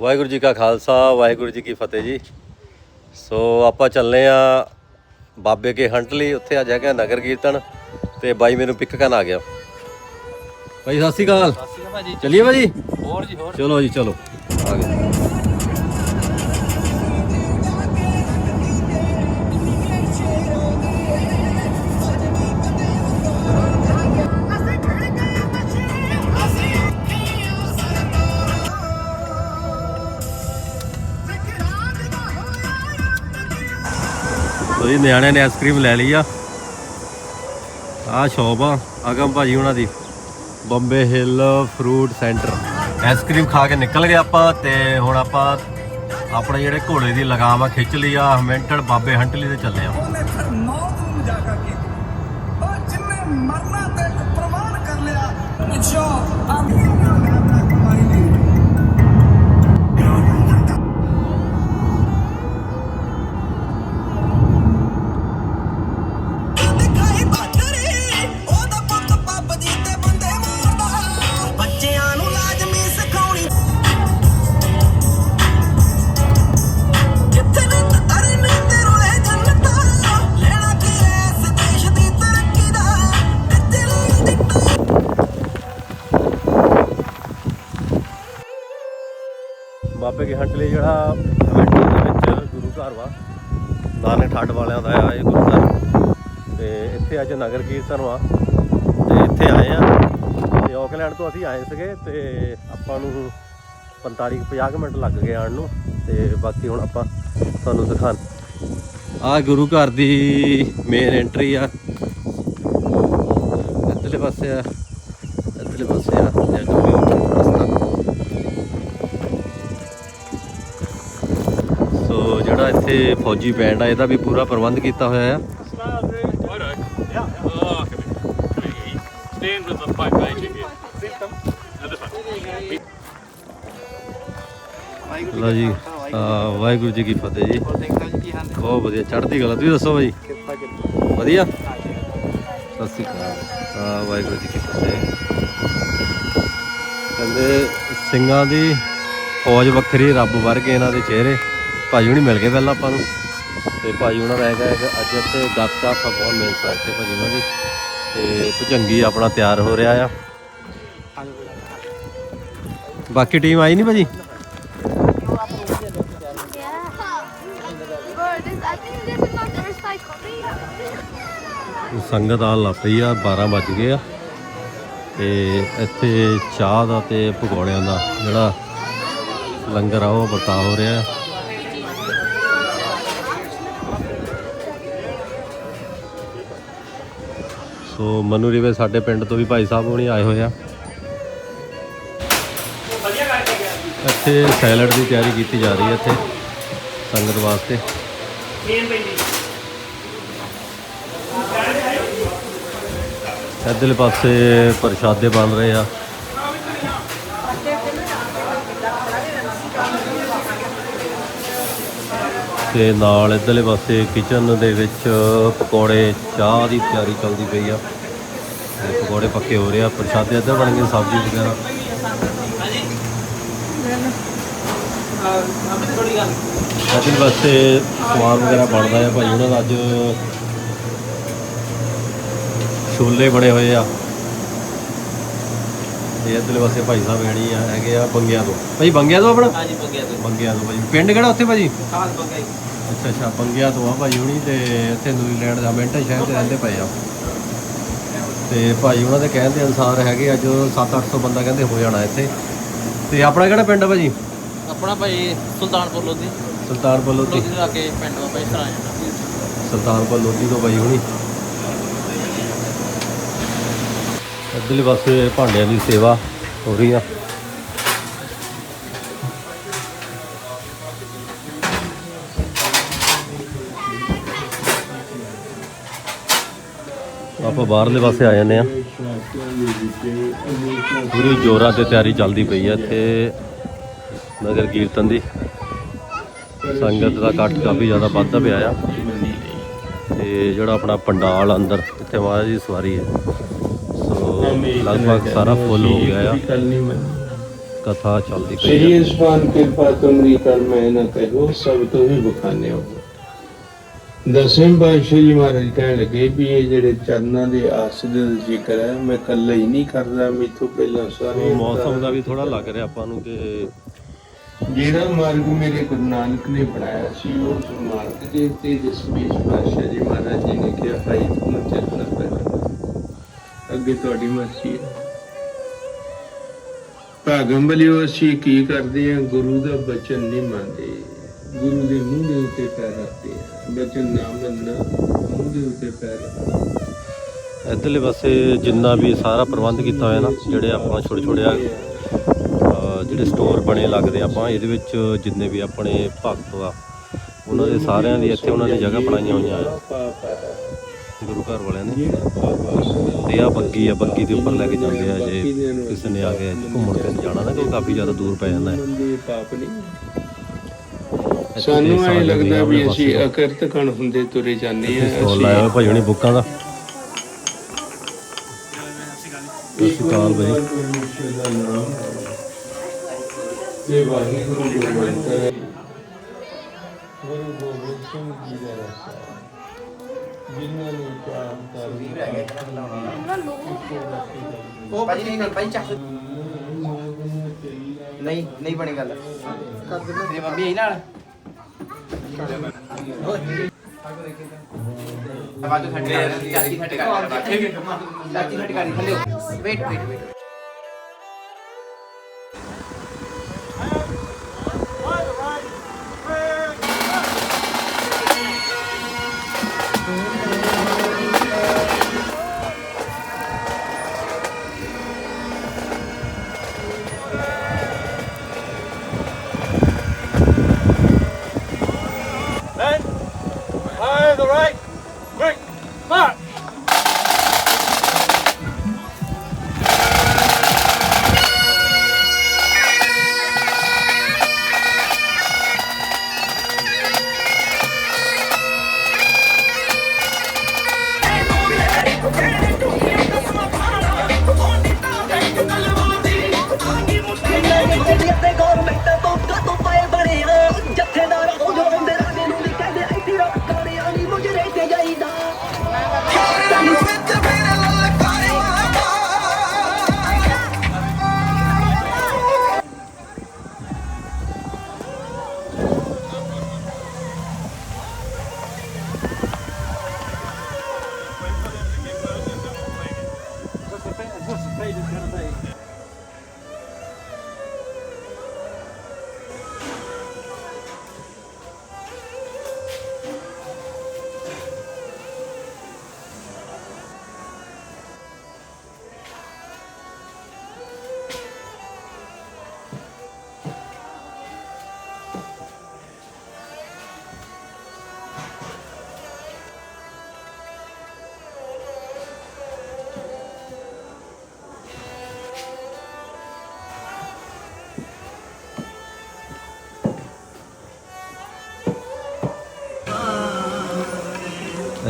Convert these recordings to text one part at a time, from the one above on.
ਵਾਹਿਗੁਰੂ ਜੀ ਕਾ ਖਾਲਸਾ ਵਾਹਿਗੁਰੂ ਜੀ ਕੀ ਫਤਿਹ ਜੀ। ਸੋ ਆਪਾਂ ਚੱਲੇ ਆ ਬਾਬੇ ਕੇ ਹੰਟ ਲਈ ਉੱਥੇ ਅੱਜ ਹੈਗਾ ਨਗਰ ਕੀਰਤਨ ਤੇ ਬਾਈ ਮੈਨੂੰ ਪਿਕ ਕਰਨ ਆ ਗਿਆ। ਭਾਈ ਸਤਿ ਸ਼੍ਰੀ ਅਕਾਲ। ਚਲਿਏ ਭਾਜੀ? ਹੋਰ ਜੀ ਹੋਰ। ਚਲੋ ਜੀ ਚਲੋ। ਅੰਦਰ ਜੀ, ਨਿਆਣਿਆਂ ਨੇ ਆਈਸਕ੍ਰੀਮ ਲੈ ਲਈ ਆ। ਆ ਸ਼ੌਪ ਆ, ਅਗਮ ਭਾਜੀ ਉਹਨਾਂ ਦੀ। Bombay hill fruit centre ice cream ਖਾ ਕੇ ਨਿਕਲ ਗਏ ਆਪਾਂ ਤੇ ਹੁਣ ਆਪਾਂ ਆਪਣੇ ਜਿਹੜੇ ਘੋੜੇ ਦੀ ਲਗਾਮ ਆ, ਖਿੱਚ ਲਈ ਆ ਹਮੈਂਟਡ ਬਾਬੇ ਹੰਟਲੀ ਤੇ ਚੱਲੇ ਆ। ਮਰਨਾ ਤੇ ਪ੍ਰਮਾਣ ਕਰ ਲਿਆ ਜੋ ਬਾਬੇ ਕੇ ਹੰਟਲੀ ਜਿਹੜਾ ਹਮੈਂਟਲ ਦੇ ਵਿੱਚ ਗੁਰੂ ਘਰ ਵਾ। ਨਾਨਕ ਠੱਡ ਵਾਲਿਆਂ ਦਾ ਆ ਇਹ ਗੁਰੂ ਘਰ। ਤੇ ਇੱਥੇ ਅੱਜ ਨਗਰ ਕੀਰਤਨ ਵਾ। ਤੇ ਇੱਥੇ ਆਏ ਆ। ਤੇ ਆਕਲੈਂਡ ਤੋਂ ਅਸੀਂ ਆਏ ਸੀਗੇ ਤੇ ਆਪਾਂ ਨੂੰ 45 50 ਕੁ ਮਿੰਟ ਲੱਗ ਗਏ ਆਉਣ ਨੂੰ। ਤੇ ਬਾਕੀ ਹੁਣ ਆਪਾਂ ਤੁਹਾਨੂੰ ਦਿਖਾਣ ਆ ਗੁਰੂ ਘਰ ਦੀ ਮੇਨ ਐਂਟਰੀ ਆ। ਇੱਧਰਲੇ ਪਾਸੇ ਆ। ਇੱਧਰਲੇ ਪਾਸੇ ਆ। ਇਹ ਰਸਤਾ ਜਿਹੜਾ ਇੱਥੇ ਫੌਜੀ ਬੈਂਡ ਆ, ਇਹਦਾ ਵੀ ਪੂਰਾ ਪ੍ਰਬੰਧ ਕੀਤਾ ਹੋਇਆ ਆ। ਲਓ ਜੀ ਵਾਹਿਗੁਰੂ ਜੀ ਕੀ ਫਤਿਹ ਜੀ। ਬਹੁਤ ਵਧੀਆ, ਚੜ੍ਹਦੀ ਗੱਲ ਤੁਸੀਂ ਦੱਸੋ ਭਾਈ ਵਧੀਆ? ਸਤਿ ਸ਼੍ਰੀ ਅਕਾਲ। ਵਾਹਿਗੁਰੂ ਜੀ ਕੀ ਫਤਿਹ। ਕਹਿੰਦੇ, ਸਿੰਘਾਂ ਦੀ ਫੌਜ ਵੱਖਰੀ, ਰੱਬ ਵਰਗੇ ਇਹਨਾਂ ਦੇ ਚਿਹਰੇ। ਭਾਜੀ ਹੁਣੀ ਮਿਲ ਗਏ ਪਹਿਲਾਂ ਆਪਾਂ ਨੂੰ। ਤੇ ਭਾਜੀ ਉਹਨਾਂ ਦਾ ਹੈਗਾ ਇੱਕ ਅੱਜ ਇੱਥੇ ਗੱਤਕਾ ਫਗਵਾਨ ਮੇਨ ਸਾਈਡ ਤੇ ਭਾਜੀ ਉਹਨਾਂ ਦੀ। ਤੇ ਭੁਜੰਗੀ ਆਪਣਾ ਤਿਆਰ ਹੋ ਰਿਹਾ ਆ। ਬਾਕੀ ਟੀਮ ਆਈ ਨਹੀਂ ਭਾਜੀ? Yeah. ਸੰਗਤ ਆ ਲੱਗ ਆ 12 ਵੱਜ ਗਏ ਆ। ਤੇ ਇੱਥੇ ਚਾਹ ਦਾ ਤੇ ਪਕੌੜਿਆਂ ਦਾ ਜਿਹੜਾ ਲੰਗਰ ਆ, ਉਹ ਵਰਤਾ ਹੋ ਰਿਹਾ ਸੋ ਮਨੂ ਰਿਵੇ ਸਾਡੇ ਪਿੰਡ ਤੋਂ ਵੀ ਭਾਈ ਸਾਹਿਬ ਹੁਣੀ ਆਏ ਹੋਏ ਆ। ਇੱਥੇ ਸੈਲਡ ਦੀ ਤਿਆਰੀ ਕੀਤੀ ਜਾ ਰਹੀ ਹੈ ਇੱਥੇ ਸੰਗਤ ਵਾਸਤੇ। ਇੱਧਰਲੇ ਪਾਸੇ ਪ੍ਰਸ਼ਾਦੇ ਬਣ ਰਹੇ ਆ। ਤੇ ਨਾਲ ਇੱਧਰਲੇ ਪਾਸੇ ਕਿਚਨ ਦੇ ਵਿੱਚ ਪਕੌੜੇ ਚਾਹ ਦੀ ਤਿਆਰੀ ਚੱਲਦੀ ਪਈ ਆ। ਪਕੌੜੇ ਪੱਕੇ ਹੋ ਰਹੇ ਆ। ਪ੍ਰਸ਼ਾਦੇ ਇੱਧਰ ਬਣ ਗਏ ਸਬਜ਼ੀ ਵਗੈਰਾ। ਇੱਧਰਲੇ ਪਾਸੇ ਸਮਾਨ ਵਗੈਰਾ ਬਣਦਾ ਆ। ਭਾਈ ਉਹਨਾਂ ਦਾ ਅੱਜ ਛੋਲੇ ਬਣੇ ਹੋਏ ਆ। ਤੇ ਇੱਧਰਲੇ ਪਾਸੇ ਭਾਈ ਸਾਹਿਬ ਹੈਣੀ ਆ ਹੈਗੇ ਆ ਬੰਗਿਆਂ ਤੋਂ। ਭਾਈ ਬੰਗਿਆਂ ਤੋਂ ਆਪਣਾ? ਹਾਂਜੀ ਬੱਗਿਆ ਤੇ। ਬੰਗਿਆਂ ਤੋਂ ਭਾਈ। ਪਿੰਡ ਕਿਹੜਾ ਉੱਥੇ ਭਾਜੀ ਖਾਸ ਬੱਗਿਆ ਅੱਛਾ ਅੱਛਾ ਬੰਗਿਆਂ ਤੋਂ ਆ ਭਾਈ ਹੁਣੀ ਤੇ ਇੱਥੇ ਨਿਊਜ਼ੀਲੈਂਡ ਦਾ ਮਿੰਟਾ ਸ਼ਹਿਰ ਤੇ ਰਹਿੰਦੇ ਪਏ ਆ। ਤੇ ਭਾਈ ਉਹਨਾਂ ਦੇ ਕਹਿਣ ਦੇ ਅਨੁਸਾਰ ਹੈਗੇ ਅੱਜ 7-800 ਬੰਦਾ ਕਹਿੰਦੇ ਹੋ ਜਾਣਾ ਇੱਥੇ। ਤੇ ਆਪਣਾ ਕਿਹੜਾ ਪਿੰਡ ਆ ਭਾਜੀ? ਆਪਣਾ ਭਾਈ ਸੁਲਤਾਨਪੁਰ ਲੋਧੀ। ਸੁਲਤਾਨਪੁਰ ਲੋਧੀ। ਲੋਧੀ ਲਾ ਕੇ ਪਿੰਡ ਦਾ ਭਾਈ ਸਰਾ ਜਾਂਦਾ। ਸੁਲਤਾਨਪੁਰ ਲੋਧੀ ਤੋਂ ਭਾਈ ਹੁਣੀ। ਇੱਧਰਲੇ ਪਾਸੇ ਭਾਂਡਿਆਂ ਦੀ ਸੇਵਾ ਹੋ ਰਹੀ ਆ। ਆਪਾਂ ਬਾਹਰਲੇ ਪਾਸੇ ਆ ਜਾਂਦੇ ਆ। ਪੂਰੀ ਜੋਰਾਂ ਤੇ ਤਿਆਰੀ ਚੱਲਦੀ ਪਈ ਆ ਇੱਥੇ। ਨਗਰ ਕੀਰਤਨ ਦੀ। ਸੰਗਤ ਦਾ ਇਕੱਠ ਕਾਫੀ ਜ਼ਿਆਦਾ ਵੱਧਦਾ ਪਿਆ ਆ। ਤੇ ਜਿਹੜਾ ਆਪਣਾ ਪੰਡਾਲ ਅੰਦਰ, ਇੱਥੇ ਮਹਾਰਾਜ ਦੀ ਸਵਾਰੀ ਹੈ ਸੋ ਲਗਭਗ ਸਾਰਾ ਫੁੱਲ ਹੋ ਗਿਆ ਆ। ਕਥਾ ਚੱਲਦੀ ਪਈ ਸ੍ਰੀ ਹੈ ਇਸਫਾਨ ਕਿਰਪਾ ਤੁਮਰੀ ਕਰ ਮੈਂ ਨਾ ਕਹਿਓ ਸਭ ਤੋਂ ਹੀ ਬਖਾਨੇ ਹੋ। ਦਸਵੇਂ ਪਾਤਸ਼ਾਹ ਜੀ ਮਹਾਰਾਜ ਕਹਿਣ ਲੱਗੇ ਵੀ ਇਹ ਜਿਹੜੇ ਚਰਨਾਂ ਦੇ ਆਸਦ ਦਾ ਜ਼ਿਕਰ ਹੈ ਮੈਂ ਇਕੱਲਾ ਹੀ ਨਹੀਂ ਕਰਦਾ ਮੇਥੋਂ ਪਹਿਲਾਂ ਸਾਰੇ ਮੌਸਮ ਦਾ ਵੀ ਥੋੜਾ ਲੱਗ ਰਿਹਾ ਆਪਾਂ ਨੂੰ ਕਿ ਜਿਹੜਾ ਮਾਰਗ ਮੇਰੇ ਗੁਰੂ ਨਾਨਕ ਨੇ ਬਣਾਇਆ ਸੀ ਉਸ ਮਾਰਗ ਦੇ ਉੱਤੇ ਦਸਵੇਂ ਪਾਤਸ਼ਾਹ ਜੀ ਮਹਾਰਾਜ ਜੀ ਨੇ ਕਿਹਾ ਭਾਈ ਤੁਹਾਨੂੰ ਚੱਲਣਾ ਪੈਣਾ। ਅੱਗੇ ਤੁਹਾਡੀ ਮਰਜ਼ੀ ਹੈ। ਭਾਗਮ ਬਲਿਓ ਅਸੀਂ ਕੀ ਕਰਦੇ ਆ ਗੁਰੂ ਦਾ ਬਚਨ ਨਹੀਂ ਮੰਨਦੇ। ਗੁਰੂ ਦੇ ਮੂੰਹ ਦੇ ਉੱਤੇ ਪੈਰ ਰੱਖਦੇ ਆ ਬਚਨ ਨਾ ਮੰਨਣਾ ਮੂੰਹ ਦੇ ਉੱਤੇ ਪੈਰ ਰੱਖਣਾ। ਇੱਧਰਲੇ ਪਾਸੇ ਜਿੰਨਾ ਵੀ ਸਾਰਾ ਪ੍ਰਬੰਧ ਕੀਤਾ ਹੋਇਆ ਨਾ ਜਿਹੜੇ ਆਪਾਂ ਛੋਟੇ ਛੋਟੇ ਆ ਜਿਹੜੇ ਸਟੋਰ ਬਣੇ ਲੱਗਦੇ ਆਪਾਂ ਇਹਦੇ ਵਿੱਚ ਜਿੰਨੇ ਵੀ ਆਪਣੇ ਭਗਤ ਆ ਉਹਨਾਂ ਦੇ ਸਾਰਿਆਂ ਦੀ ਇੱਥੇ ਉਹਨਾਂ ਨੇ ਜਗ੍ਹਾ ਬਣਾਈਆਂ ਹੋਈਆਂ ਆ। ਗੁਰੂ ਘਰ ਵਾਲਿਆਂ ਨੇ। ਤੇ ਆ ਬੱਗੀ ਆ ਬੱਗੀ ਦੇ ਉੱਪਰ ਲੈ ਕੇ ਜਾਂਦੇ ਆ ਜੇ ਕਿਸੇ ਨੇ ਆ ਕੇ ਘੁੰਮਣ ਫਿਰਨ ਜਾਣਾ ਨਾ ਕਿਉਂਕਿ ਕਾਫੀ ਜ਼ਿਆਦਾ ਦੂਰ ਪੈ ਜਾਂਦਾ ਹੈ। ਸਾਨੂੰ ਐ ਲੱਗਦਾ ਵੀ ਅਸੀਂ ਪਾਸੇ। ਅਕਿਰਤ ਕਣ ਹੁੰਦੇ ਤੁਰੇ ਜਾਂਦੇ ਆ ਸਟੋਰ ਲਾਇਆ ਹੋਇਆ ਭਾਈ ਹੁਣੀ ਬੁੱਕਾਂ ਦਾ। ਸਤਿ ਸ਼੍ਰੀ ਅਕਾਲ ਬਾਈ ਪਰਮੇਸ਼ਰ ਦਾ ਨਾਮ ਇਹ ਵਾਹਿਗੁਰੂ ਜੀ ਮੰਤਰ ਹੈ। ਗੁਰੂ ਗੋਬਿੰਦ ਸਿੰਘ ਜੀ ਦਾ ਰਸਾ ਜਿਨ੍ਹਾਂ ਨੇ ਚਾਰ ਉਹ ਭਾਜੀ ਨਹੀਂ ਭਾਈ ਚੱਕ ਨਹੀਂ ਨਹੀਂ ਬਣੀ ਗੱਲ। ਤੇਰੀ ਮੰਮੀ ਆਈ ਨਾਲ? वेट वेट वेट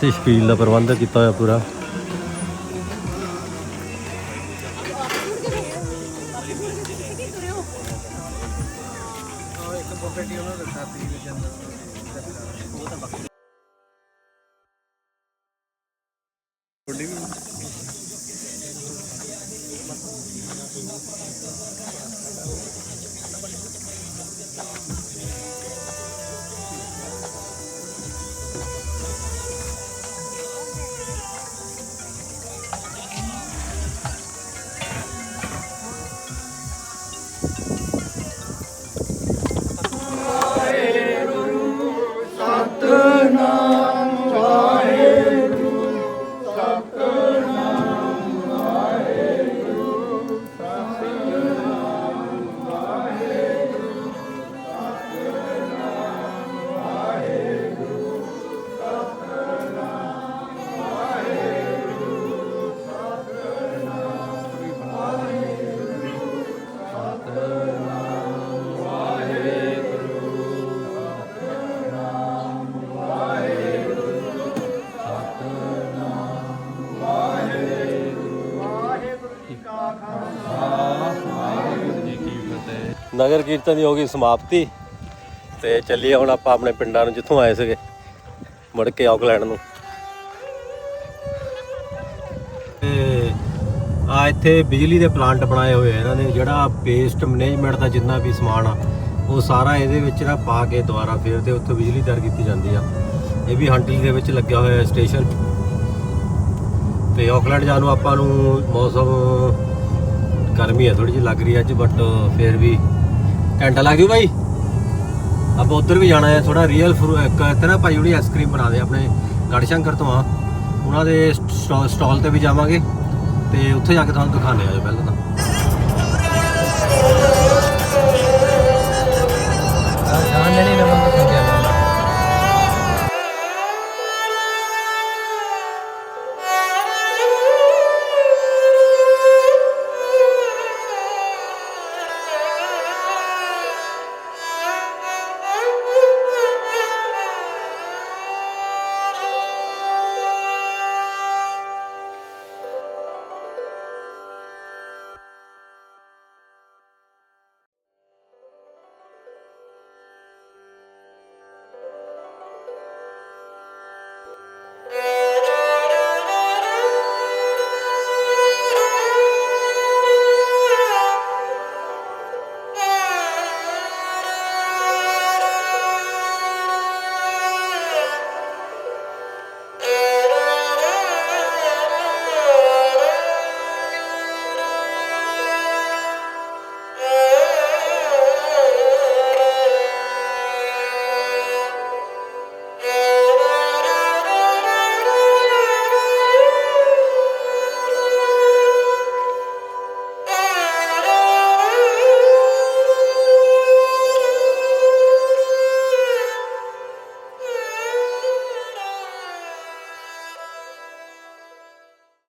ਤੇ ਸ਼ਪੀਲ ਦਾ ਪ੍ਰਬੰਧ ਕੀਤਾ ਹੋਇਆ ਪੂਰਾ। ਇੱਕ ਬੋਟੇ ਦੀ ਉਹਨਾਂ ਦਾ ਵੀ ਚੰਦਾ ਨਗਰ ਕੀਰਤਨ ਦੀ ਹੋ ਗਈ ਸਮਾਪਤੀ। ਤੇ ਚੱਲੀਏ ਹੁਣ ਆਪਾਂ ਆਪਣੇ ਪਿੰਡਾਂ ਨੂੰ, ਜਿੱਥੋਂ ਆਏ ਸੀਗੇ, ਮੁੜ ਕੇ ਆਕਲੈਂਡ ਨੂੰ। ਤੇ ਆ ਇੱਥੇ ਬਿਜਲੀ ਦੇ ਪਲਾਂਟ ਬਣਾਏ ਹੋਏ ਆ ਇਹਨਾਂ ਨੇ, ਜਿਹੜਾ ਵੇਸਟ ਮੈਨੇਜਮੈਂਟ ਦਾ ਜਿੰਨਾ ਵੀ ਸਮਾਨ ਆ, ਉਹ ਸਾਰਾ ਇਹਦੇ ਵਿੱਚ ਨਾ ਪਾ ਕੇ ਦੁਬਾਰਾ ਫੇਰ ਤੇ ਉੱਥੋਂ ਬਿਜਲੀ ਤਿਆਰ ਕੀਤੀ ਜਾਂਦੀ ਆ। ਇਹ ਵੀ ਹੰਟਲੀ ਦੇ ਵਿੱਚ ਲੱਗਿਆ ਹੋਇਆ ਸਟੇਸ਼ਨ। ਤੇ ਆਕਲੈਂਡ ਜਾਣ ਨੂੰ ਆਪਾਂ ਨੂੰ ਮੌਸਮ ਗਰਮੀ ਹੈ ਥੋੜੀ ਜਿਹੀ ਲੱਗ ਰਹੀ ਹੈ ਅੱਜ ਬਟ ਫੇਰ ਵੀ ਘੰਟਾ ਲੱਗ ਜੂ ਬਾਈ। ਆਪਾਂ ਉੱਧਰ ਵੀ ਜਾਣਾ ਹੈ ਥੋੜਾ ਰੀਅਲ ਇੱਕ ਇੱਥੇ ਨਾ ਭਾਈ ਜਿਹੜੀ ਆਈਸਕ੍ਰੀਮ ਬਣਾ ਦੇ ਆਪਣੇ ਗੜ ਸ਼ੰਕਰ ਤੋਂ ਆ। ਉਹਨਾਂ ਦੇ ਸਟਾਲ ਤੇ ਵੀ ਜਾਵਾਂਗੇ ਤੇ ਉੱਥੇ ਜਾ ਕੇ ਤੁਹਾਨੂੰ ਦਿਖਾਣੇ ਆ ਪਹਿਲਾਂ ਤਾਂ। ਜਾਣ ਲੈਣੀ ਨਾ।